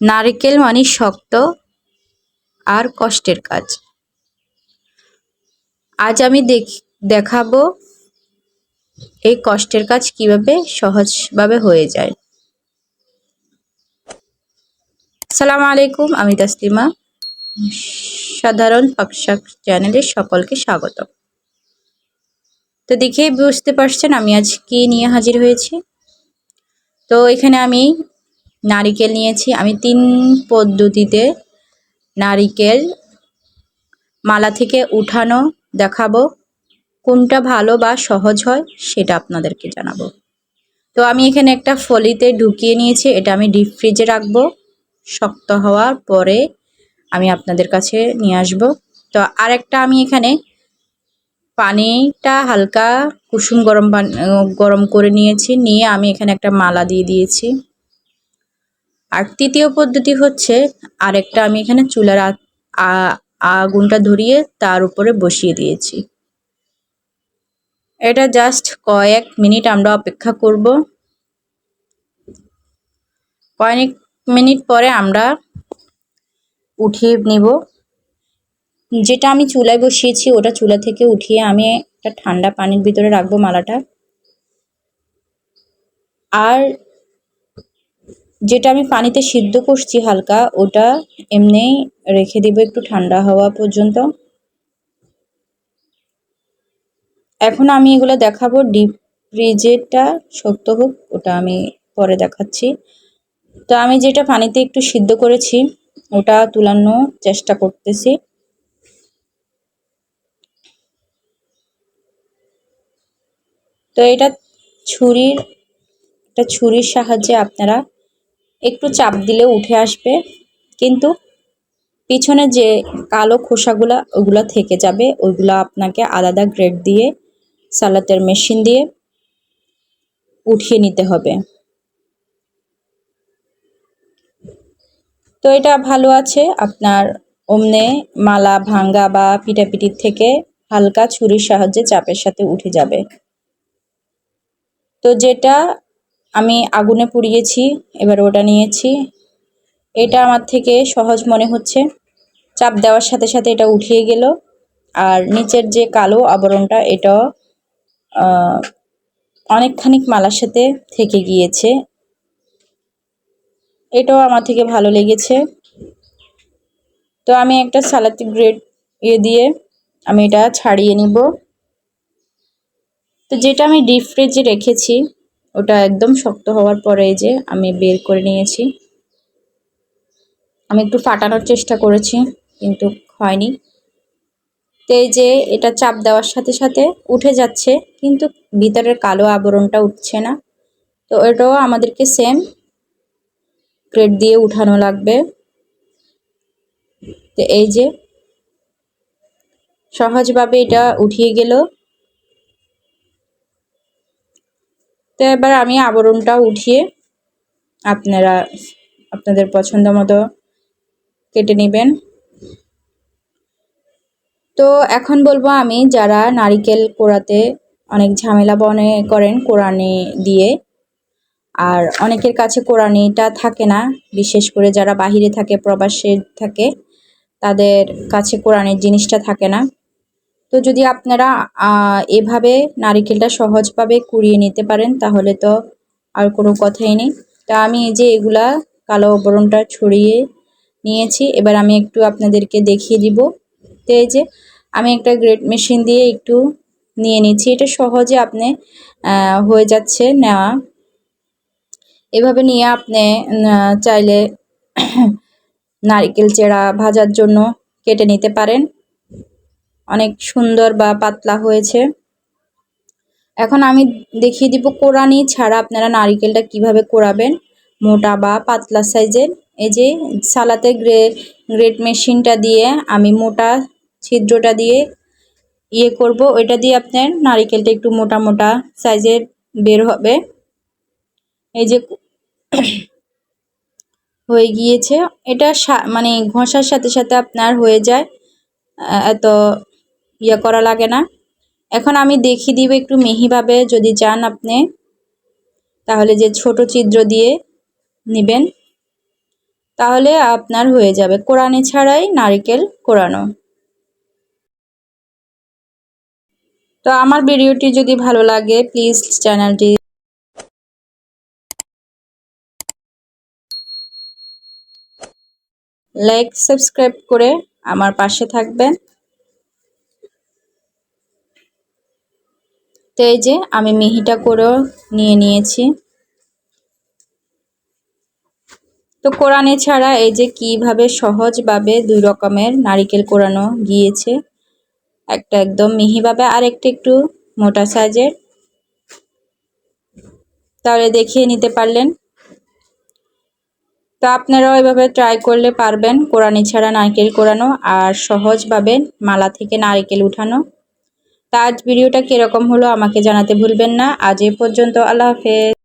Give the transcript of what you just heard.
নারকেল মানে শক্ত আর কষ্টের কাজ। আজ আমি দেখ, দেখাবো এই কষ্টের কাজ কীভাবে সহজভাবে হয়ে যায়। সালাম আলাইকুম, আমি তাসলিমা। সাধারণ পাকশাক চ্যানেলে সকলকে স্বাগত তো দেখেই বুঝতে পারছেন আমি আজ কি নিয়ে হাজির হয়েছি। তো এখানে আমি নারিকেল নিয়েছি। আমি তিন পদ্ধতিতে নারিকেল মালা থেকে উঠানো দেখাবো। কোনটা ভালো বা সহজ হয় সেটা আপনাদেরকে জানাব। তো আমি এখানে একটা ফলিতে ঢুকিয়ে নিয়েছি। এটা আমি ডিপ ফ্রিজে রাখব। শক্ত হওয়ার পরে আমি আপনাদের কাছে নিয়ে আসব। তো আরেকটা আমি এখানে পানিটা হালকা কুসুম গরম গরম করে নিয়েছি। নিয়ে আমি এখানে একটা মালা দিয়ে দিয়েছি। আর তৃতীয় পদ্ধতি হচ্ছে আরেকটা আমি এখানে চুলার আগুনটা ধরিয়ে তার উপরে বসিয়ে দিয়েছি। এটা জাস্ট কয়েক মিনিট আমরা অপেক্ষা করব। কয়েক মিনিট পরে আমরা উঠিয়ে নিব। যেটা আমি চুলায় বসিয়েছি ওটা চুলা থেকে উঠিয়ে আমি একটা ঠান্ডা পানির ভিতরে রাখব মালাটা। আর যেটা আমি পানিতে সিদ্ধ করছি হালকা, ওটা এমনি রেখে দিব একটু ঠান্ডা হওয়া পর্যন্ত। এখন আমি এগুলো দেখাবো, ডিপ ফ্রিজেরটা শক্ত হোক, ওটা আমি পরে দেখাচ্ছি। তো আমি যেটা পানিতে একটু সিদ্ধ করেছি, ওটা তুলানোর চেষ্টা করতেছি। তো এটা ছুরির একটা ছুরির সাহায্যে আপনারা একটু চাপ দিলে উঠে আসবে। কিন্তু পিছনে যে কালো খোসাগুলা, ওগুলো থেকে যাবে, ওইগুলো আপনাকে আলাদা গ্রেড দিয়ে, সালাতের মেশিন দিয়ে উঠিয়ে নিতে হবে। তো এটা ভালো আছে। আপনার অমনে মালা ভাঙ্গা বা পিটাপিটির থেকে হালকা ছুরির সাহায্যে চাপের সাথে উঠে যাবে। তো যেটা আমি আগুনে পুড়িয়েছি, এবার ওটা নিয়েছি। এটা আমার থেকে সহজ মনে হচ্ছে। চাপ দেওয়ার সাথে সাথে এটা উঠিয়ে গেল। আর নিচের যে কালো আবরণটা এটাও অনেকখানিক মালার সাথে থেকে গিয়েছে। এটাও আমার থেকে ভালো লেগেছে। তো আমি একটা সালাতি গ্রেড ইয়ে দিয়ে আমি এটা ছাড়িয়ে নিব। তো যেটা আমি ডিপ ফ্রিজে রেখেছি ওটা একদম শক্ত হওয়ার পরে এই যে আমি বের করে নিয়েছি। আমি একটু ফাটানোর চেষ্টা করেছি, কিন্তু হয়নি। তো এই যে এটা চাপ দেওয়ার সাথে সাথে উঠে যাচ্ছে, কিন্তু ভিতরের কালো আবরণটা উঠছে না। তো এটাও আমাদেরকে সেম গ্রেড দিয়ে উঠানো লাগবে। তো এই যে সহজভাবে এটা উঠিয়ে গেল। তো এবার আমি আবরণটা উঠিয়ে আপনারা, আপনাদের পছন্দ মতো কেটে নেবেন। তো এখন বলব আমি, যারা নারিকেল কোড়াতে অনেক ঝামেলা বনে করেন কোরআনে দিয়ে, আর অনেকের কাছে কোরআনিটা থাকে না, বিশেষ করে যারা বাহিরে থাকে, প্রবাসে থাকে, তাদের কাছে কোরআনের জিনিসটা থাকে না। তো যদি আপনারা এভাবে নারিকেলটা সহজভাবে কুড়িয়ে নিতে পারেন, তাহলে তো আর কোনো কথাই নেই। তা আমি এই যে এগুলা কালো বরণটা ছড়িয়ে নিয়েছি, এবার আমি একটু আপনাদেরকে দেখিয়ে দিব। তো এই যে আমি একটা গ্রেট মেশিন দিয়ে একটু নিয়ে নিচ্ছি, এটা সহজে আপনি হয়ে যাচ্ছে নেওয়া। এভাবে নিয়ে আপনি চাইলে নারিকেল চেরা ভাজার জন্য কেটে নিতে পারেন। অনেক সুন্দর বা পাতলা হয়েছে। এখন আমি দেখিয়ে দিব কোরআনি ছাড়া আপনারা নারিকেলটা কীভাবে কোরাবেন। মোটা বা পাতলা সাইজের। এই যে সালাতে গ্রে, গ্রেট মেশিনটা দিয়ে আমি মোটা ছিদ্রটা দিয়ে ইয়ে করব। ওইটা দিয়ে আপনার নারিকেলটা একটু মোটা মোটা সাইজের বের হবে। এই যে হয়ে গিয়েছে। এটা মানে ঘষার সাথে সাথে আপনার হয়ে যায়। এত ইয়ে করা লাগে না। এখন আমি দেখিয়ে দিব একটু মিহিভাবে, যদি চান আপনি। তাহলে যে ছোট ছিদ্র দিয়ে নেবেন, তাহলে আপনার হয়ে যাবে। কোরআনে ছাড়াই নারিকেল কোরানো। তো আমার ভিডিওটি যদি ভালো লাগে, প্লিজ চ্যানেলটি লাইক, সাবস্ক্রাইব করে আমার পাশে থাকবেন। তো এই যে আমি মিহিটা করেও নিয়ে নিয়েছি। তো কোরআনে ছাড়া এই যে কীভাবে সহজভাবে দুই রকমের নারিকেল কোরানো গিয়েছে, একটা একদম মিহিভাবে আর একটা একটু মোটা সাইজের। তাহলে দেখিয়ে নিতে পারলেন। তো আপনারাও এভাবে ট্রাই করলে পারবেন কোরআনি ছাড়া নারকেল কোরানো আর সহজভাবে মালা থেকে নারকেল উঠানো। তা আজ ভিডিওটা কীরকম হলো আমাকে জানাতে ভুলবেন না। আজ এ পর্যন্ত আল্লাহ হাফেজ।